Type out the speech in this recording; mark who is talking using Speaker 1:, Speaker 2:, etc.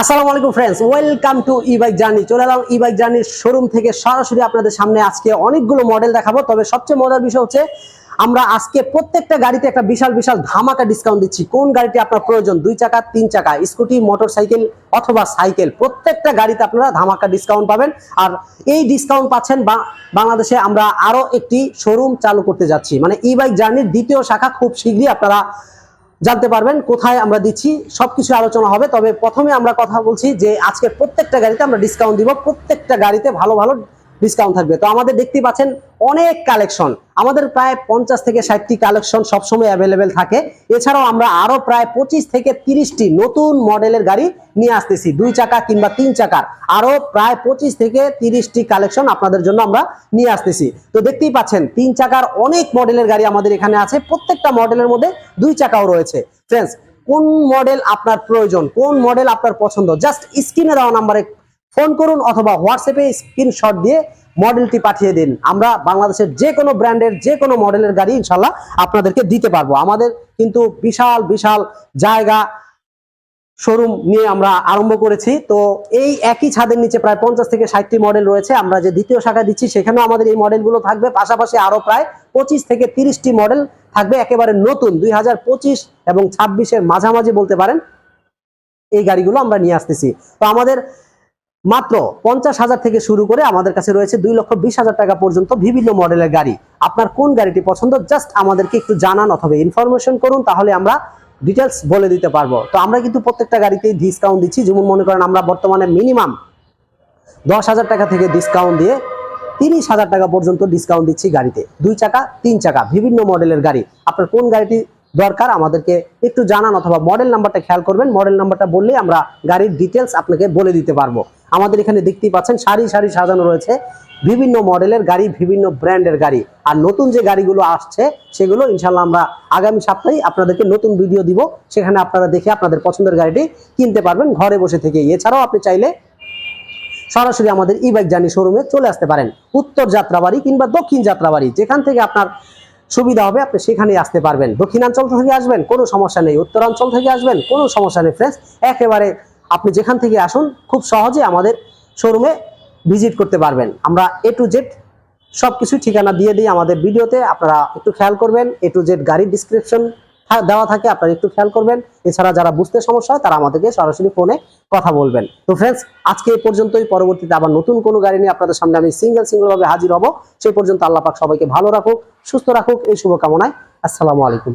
Speaker 1: আসসালামু আলাইকুম friends welcome to E bike journey চলে এলাম ই বাইক জার্নির শোরুম থেকে। সরাসরি আপনাদের সামনে আজকে অনেকগুলো মডেল দেখাবো। তবে সবচেয়ে মজার বিষয় হচ্ছে, আমরা আজকে প্রত্যেকটা গাড়িতে একটা বিশাল বিশাল ধামাকা ডিসকাউন্ট দিচ্ছি। কোন গাড়িটি আপনার প্রয়োজন? দুই চাকা, তিন চাকা স্কুটি মোটর সাইকেল অথবা সাইকেল প্রত্যেকটা গাড়িতে আপনারা ধামাকা ডিসকাউন্ট পাবেন। আর এই ডিসকাউন্ট পাচ্ছেন বাংলাদেশে আমরা আরও একটি শোরুম চালু করতে যাচ্ছি। মানে ই বাইক জার্নির দ্বিতীয় শাখা খুব শীঘ্রই আপনারা জানতে পারবেন, কোথায় আমরা দিচ্ছি, সবকিছু আলোচনা হবে। তবে প্রথমে আমরা কথা বলছি যে আজকে প্রত্যেকটা গাড়িতে আমরা ডিসকাউন্ট দিব। প্রত্যেকটা গাড়িতে ভালো ভালো ডিসকাউন্ট থাকবে। তো আমাদের দেখতে পাচ্ছেন অনেক কালেকশন আমাদের প্রায় পঞ্চাশ থেকে ষাটটি কালেকশন সবসময় অ্যাভেলেবেল থাকে। এছাড়াও আমরা আরও প্রায় পঁচিশ থেকে তিরিশটি নতুন মডেলের গাড়ি নিয়ে আসতেছি। দুই চাকা কিংবা তিন চাকার আরও প্রায় পঁচিশ থেকে তিরিশটি কালেকশন আপনাদের জন্য আমরা নিয়ে আসতেছি। তো দেখতেই পাচ্ছেন, তিন চাকার অনেক মডেলের গাড়ি আমাদের এখানে আছে। প্রত্যেকটা মডেলের মধ্যে দুই চাকাও রয়েছে। ফ্রেন্ডস কোন মডেল আপনার প্রয়োজন? কোন মডেল আপনার পছন্দ? জাস্ট স্ক্রিনে দেওয়া নাম্বারে ফোন করুন অথবা হোয়াটসঅ্যাপে স্ক্রিনশট দিয়ে মডেলটি পাঠিয়ে দিন। আমরা বাংলাদেশের যে কোনো ব্র্যান্ডের যে কোনো মডেলের গাড়ি ইনশাল্লাহ আপনাদেরকে দিতে পারব। আমাদের কিন্তু বিশাল বিশাল জায়গা শোরুম নিয়ে আমরা আরম্ভ করেছি। তো এই একই ছাদের নিচে প্রায় পঞ্চাশ থেকে ষাটটি মডেল রয়েছে। আমরা যে দ্বিতীয় শাখা দিচ্ছি, সেখানেও আমাদের এই মডেলগুলো থাকবে। পাশাপাশি আরও প্রায় পঁচিশ থেকে তিরিশটি মডেল থাকবে একেবারে নতুন, দুই হাজার পঁচিশ এবং ছাব্বিশের মাঝামাঝি বলতে পারেন, এই গাড়িগুলো আমরা নিয়ে আসতেছি। তো আমাদের মাত্র পঞ্চাশ হাজার থেকে শুরু করে আমাদের কাছে রয়েছে দুই লক্ষ বিশ হাজার টাকা পর্যন্ত বিভিন্ন মডেলের গাড়ি। আপনার কোন গাড়িটি পছন্দ জাস্ট আমাদেরকে একটু জানান অথবা ইনফরমেশন করুন, তাহলে আমরা ডিটেলস বলে দিতে পারব। তো আমরা কিন্তু প্রত্যেকটা গাড়িতেই ডিসকাউন্ট দিচ্ছি। যেমন মনে করেন আমরা বর্তমানে মিনিমাম দশ হাজার টাকা থেকে ডিসকাউন্ট দিয়ে তিরিশ হাজার টাকা পর্যন্ত ডিসকাউন্ট দিচ্ছি গাড়িতে। দুই চাকা, তিন চাকা, বিভিন্ন মডেলের গাড়ি। আপনার কোন গাড়িটি দরকার। আমাদেরকে একটু জানান অথবা মডেল নাম্বারটা খেয়াল করবেন। মডেল নাম্বারটা বললেই আমরা গাড়ির ডিটেলস আপনাকে বলে দিতে পারব। আমাদের এখানে দেখতেই পাচ্ছেন, সারি সারি সাজানো রয়েছে। বিভিন্ন মডেলের গাড়ি, বিভিন্ন ব্র্যান্ডের গাড়ি। আর নতুন যে গাড়িগুলো আসছে, সেগুলো ইনশাল্লাহ আমরা আগামী সপ্তাহে আপনাদেরকে নতুন ভিডিও দিব। সেখানে আপনারা দেখে আপনাদের পছন্দের গাড়িটি কিনতে পারবেন ঘরে বসে থেকে এছাড়াও আপনি চাইলে সরাসরি আমাদের ই বাইক জার্নি শোরুমে চলে আসতে পারেন। উত্তর যাত্রাবাড়ি কিংবা দক্ষিণ যাত্রাবাড়ি। যেখান থেকে আপনার সুবিধা হবে, আপনি সেখানেই আসতে পারবেন। দক্ষিণাঞ্চল থেকে আসবেন, কোনো সমস্যা নেই। উত্তরাঞ্চল থেকে আসবেন, কোনো সমস্যা নেই ফ্রেন্ডস একেবারে আপনি যেখান থেকে আসুন, খুব সহজে আমাদের শোরুমে ভিজিট করতে পারবেন। আমরা এ টু জেড সব কিছু ঠিকানা দিয়ে দিই আমাদের ভিডিওতে আপনারা একটু খেয়াল করবেন এ টু জেড গাড়ির ডিসক্রিপশন দেওয়া থাকে, আপনারা একটু খেয়াল করবেন। এছাড়া যারা বুঝতে সমস্যা হয়, তারা আমাদেরকে সরাসরি ফোনে কথা বলবেন। তো ফ্রেন্ডস আজকে এই পর্যন্তই। পরবর্তীতে আবার নতুন কোনো গাড়ি নিয়ে আপনাদের সামনে আমি সিঙ্গেল সিঙ্গেল ভাবে হাজির হব। সেই পর্যন্ত আল্লাহ পাক সবাইকে ভালো রাখুক, সুস্থ রাখুক। এই শুভকামনায় আসসালামু আলাইকুম।